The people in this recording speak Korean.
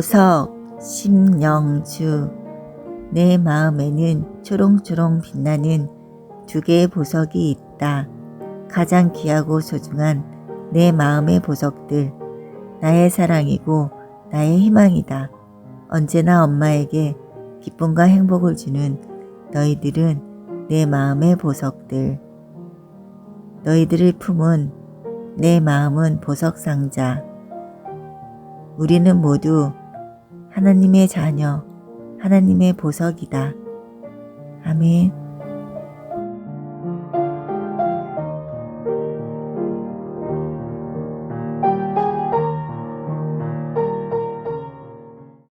보석 심령주 내 마음에는 초롱초롱 빛나는 두 개의 보석이 있다. 가장 귀하고 소중한 내 마음의 보석들. 나의 사랑이고 나의 희망이다. 언제나 엄마에게 기쁨과 행복을 주는 너희들은 내 마음의 보석들. 너희들을 품은 내 마음은 보석 상자. 우리는 모두 하나님의 자녀, 하나님의 보석이다. 아멘.